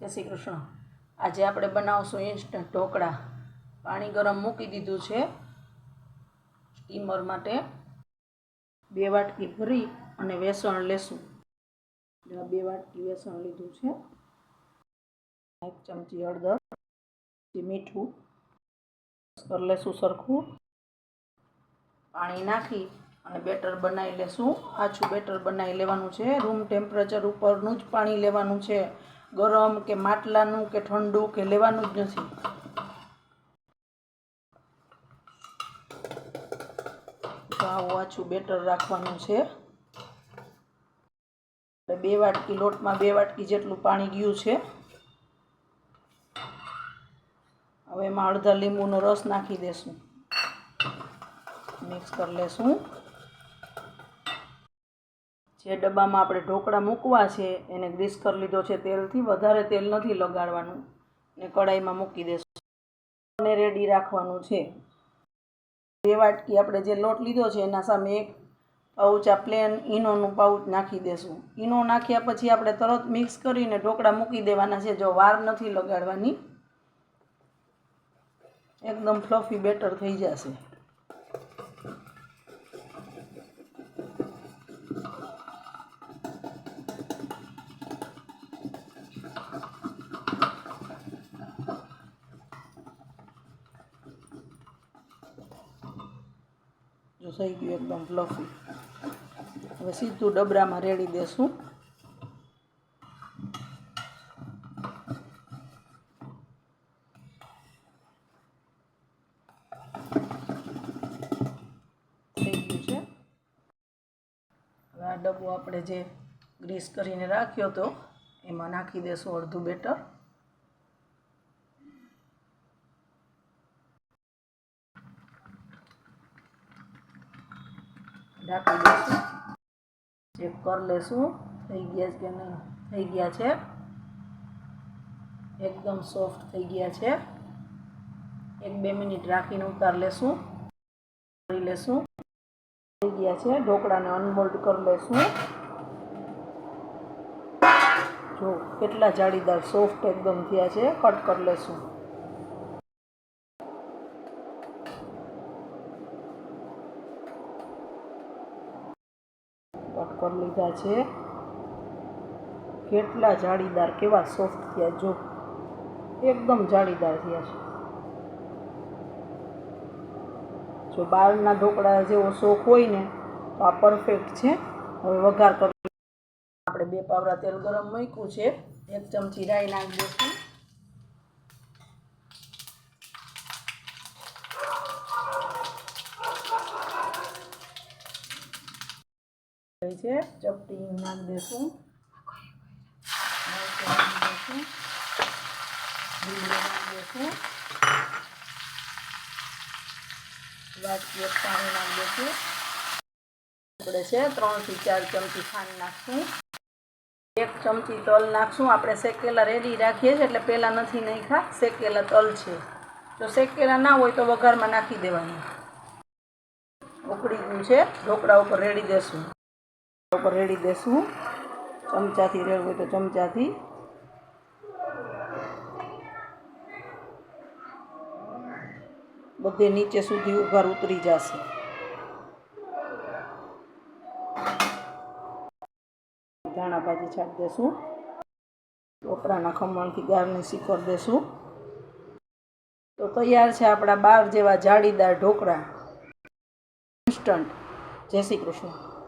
જય શ્રી કૃષ્ણ. આજે આપણે બનાવશું ઇન્સ્ટન્ટ ઢોકળા. પાણી ગરમ મૂકી દીધું છે. સ્ટીમર માટે બે વાટકી ભરી અને વેસણ લેશું. બે વાટકી વેસણ લીધું છે. એક ચમચી હળદર મીઠું કરી લેશું સરખું. પાણી નાખી અને બેટર બનાવી લેશું. આછું બેટર બનાવી લેવાનું છે. રૂમ ટેમ્પરેચર ઉપરનું જ પાણી લેવાનું છે. ગરમ કે માટલાનું કે ઠંડુ કે લેવાનું જ નથી. આવું આછું બેટર રાખવાનું છે. બે વાટકી લોટમાં બે વાટકી જેટલું પાણી ગયું છે. હવે એમાં અડધા લીંબુનો રસ નાખી દેશું. મિક્સ કરી લેશું. જે ડબ્બામાં આપણે ઢોકળા મૂકવા છે, એને ગ્રીસ કરી લીધો છે તેલથી, વધારે તેલ નથી લગાડવાનું. ને કડાઈમાં મૂકી દેશું. અને રેડી રાખવાનું છે. બે વાટકી આપણે જે લોટ લીધો છે, એના સામે એક પાઉચ આ પ્લેન ઈનોનું પાઉચ નાખી દેશું. ઈનો નાખ્યા પછી આપણે તરત મિક્સ કરીને ઢોકળા મૂકી દેવાના છે, જો વાર નથી લગાડવાની. એકદમ ફ્લફી બેટર થઈ જશે. જો થઈ ગયું એકદમ ફ્લફી હવે સીધું ડબરામાં રેડી દેશું. આ ડબ્બો આપણે જે ગ્રીસ કરીને રાખ્યો હતો એમાં નાખી દેશું અડધું બેટર. ઢાંકી દઈશું. ચેક કરી લેશું. થઈ ગયા છે કે નહીં? થઈ ગયા છે. એકદમ સોફ્ટ થઈ ગયા છે. એક બે મિનિટ રાખીને ઉતાર લેશું. કરી લેશું. થઈ ગયા છે. ઢોકળાને અનમોલ્ડ કરી લેશું. જો, કેટલા જાળીદાર સોફ્ટ એકદમ થયા છે. કટ કરી લેશું. કટ કરી લીધા છે. કેટલા જાળીદાર, કેવા સોફ્ટ થયા જો. એકદમ જાળીદાર થયા છે. જો બહારના ઢોકળા જેવો શોખ હોય ને, તો આ પરફેક્ટ છે. હવે વઘાર કરી આપણે બે પાવડા તેલ ગરમ મૂક્યું છે. એક ચમચી રાઈ નાખી દઈશું. છે. ચપટી નાખી દેશું. દઈશું લીમડો વાટકી પાણી નાખી દઈશું આપણે છે ત્રણથી ચાર ચમચી ખાંડ નાખશું. એક ચમચી તલ નાખશું. આપણે શેકેલા રેડી રાખીએ છીએ એટલે પહેલાં નથી નાખ્યા. શેકેલા તલ છે. જો શેકેલા ના હોય તો વઘારમાં નાખી દેવાનું. ઉકળી ગયું છે. ઢોકળા ઉપર રેડી દેશું. ઉપર રેડી દેશું ચમચાથી રેડવું હોય તો ચમચાથી. બધે નીચે સુધી ઉભાર ઉતરી જશે. ધાણા ભાજી છાંટી દેશું ટોપરાના ખમણથી ગાર્નિશિંગ કરી દેશું તો તૈયાર છે આપણા બાર જેવા જાળીદાર ઢોકળા. ઇન્સ્ટન્ટ જય શ્રી કૃષ્ણ.